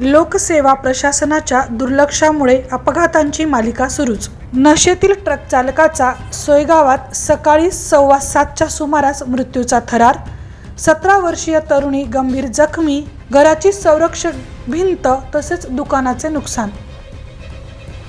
लोकसेवा प्रशासनाच्या दुर्लक्षामुळे अपघातांची मालिका सुरूच. नशेतील ट्रक चालकाचा सोयगावात सकाळी सव्वा सातच्या सुमारास मृत्यूचा थरार. सतरा वर्षीय तरुणी गंभीर जखमी. घराची संरक्षक भिंत तसेच दुकानाचे नुकसान.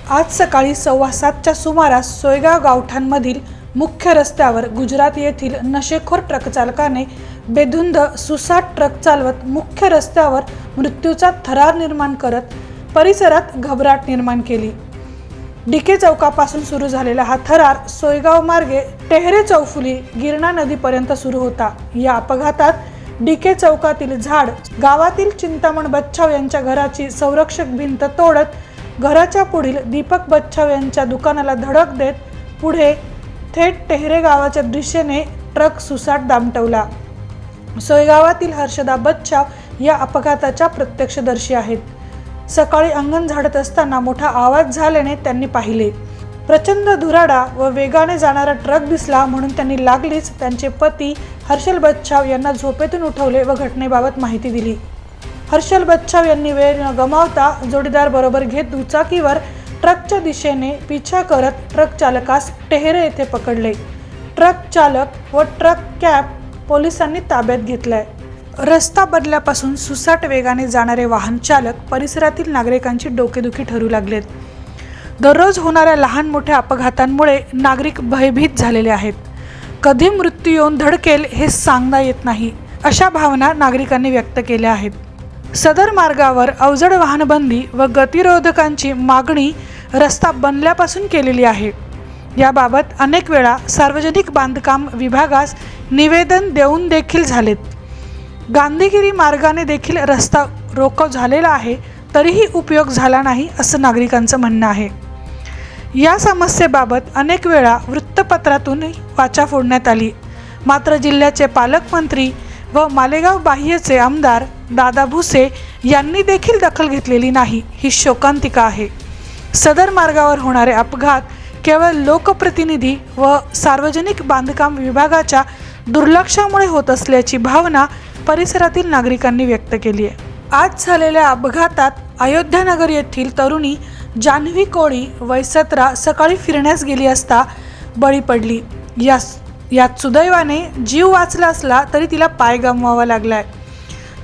आज सकाळी सव्वा सातच्या सुमारास सोयगाव गावठाणमधील मुख्य रस्त्यावर गुजरात येथील नशेखोर ट्रक चालकाने बेधुंद सुसाट ट्रक चालवत मुख्य रस्त्यावर मृत्यूचा थरार निर्माण करत परिसरात घबराट निर्माण केली. डीके चौकापासून सुरू झालेला हा थरार सोयगाव मार्गे टेहरे चौफुली गिरणा नदीपर्यंत सुरू होता. या अपघातात डीके चौकातील झाड गावातील चिंतामण बच्छाव यांच्या घराची संरक्षक भिंत तोडत घराच्या पुढील दीपक बच्छाव यांच्या दुकानाला धडक देत पुढे थेट टेहरे गावाच्या दिशेने ट्रक सुसाट दामटवला सोयगावातील हर्षदा बच्चाव या अपघाताच्या प्रत्यक्षदर्शी आहेत. सकाळी अंगण झाडत असताना मोठा आवाज झाल्याने त्यांनी पाहिले. प्रचंड धुराडा व वेगाने जाणारा ट्रक दिसला म्हणून त्यांनी लागलीच त्यांचे पती हर्षल बच्छाव यांना झोपेतून उठवले व घटनेबाबत माहिती दिली. हर्षल बच्छाव यांनी वेळ न गमावता जोडीदार बरोबर घेत दुचाकीवर ट्रकच्या दिशेने पिछा करत ट्रक चालकास टेहरे येथे पकडले. ट्रक चालक व ट्रक कॅब पोलिसांनी ताब्यात घेतलाय. रस्ता बदल्यापासून सुसाट वेगाने जाणारे वाहन चालक परिसरातील नागरिकांची डोकेदुखी ठरू लागलेत. दररोज होणाऱ्या लहान मोठ्या अपघातांमुळे नागरिक भयभीत झालेले आहेत. कधी मृत्यू येऊन धडकेल हे सांगता येत नाही अशा भावना नागरिकांनी व्यक्त केल्या आहेत. सदर मार्गावर अवजड वाहनबंदी व गतिरोधकांची मागणी रस्ता बनल्यापासून केलेली आहे. याबाबत अनेक वेळा सार्वजनिक बांधकाम विभागास निवेदन देऊन देखील झालेत. गांधीगिरी मार्गाने देखील रस्ता रोको झालेला आहे तरीही उपयोग झाला नाही असं नागरिकांचं म्हणणं आहे. या समस्येबाबत अनेक वेळा वृत्तपत्रातून वाचा फोडण्यात आली. मात्र जिल्ह्याचे पालकमंत्री व मालेगाव बाह्यचे आमदार दादा भुसे यांनी देखील दखल घेतलेली नाही ही शोकांतिका आहे. सदर मार्गावर होणारे अपघात केवळ लोकप्रतिनिधी व सार्वजनिक बांधकाम विभागाच्या दुर्लक्षामुळे होत असल्याची भावना परिसरातील नागरिकांनी व्यक्त केली आहे. आज झालेल्या अपघातात अयोध्यानगर येथील तरुणी जान्हवी कोळी वय सतरा सकाळी फिरण्यास गेली असता बळी पडली. या यात सुदैवाने जीव वाचला असला तरी तिला पाय गमवावा लागलाय.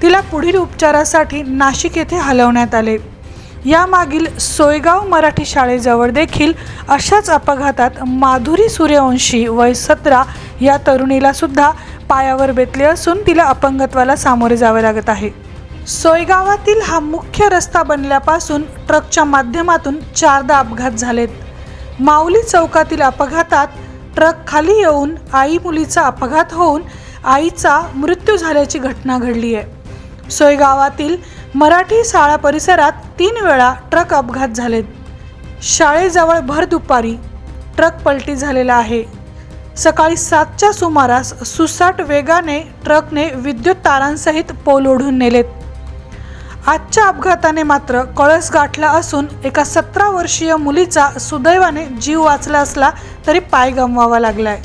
तिला पुढील उपचारासाठी नाशिक येथे हलवण्यात आले. यामागील सोयगाव मराठी शाळेजवळ देखील अशाच अपघातात माधुरी सूर्यवंशी वय सतरा या तरुणीला सुद्धा पायावर बेतले असून तिला अपंगत्वाला सामोरे जावे लागत आहे. सोयगावातील हा मुख्य रस्ता बनल्यापासून ट्रकच्या माध्यमातून चारदा अपघात झालेत. माऊली चौकातील अपघातात ट्रक खाली येऊन आई मुलीचा अपघात होऊन आईचा मृत्यू झाल्याची घटना घडली आहे सोयगावातील मराठी शाळा परिसरात तीन वेळा ट्रक अपघात झालेत. शाळेजवळ भर दुपारी ट्रक पलटी झालेला आहे. सकाळी सातच्या सुमारास सुसाट वेगाने ट्रकने विद्युत तारांसहित पोल ओढून नेलेत. आजच्या अपघाताने मात्र कळस गाठला असून एका सतरा वर्षीय मुलीचा सुदैवाने जीव वाचला असला तरी पाय गमवावा लागलाय.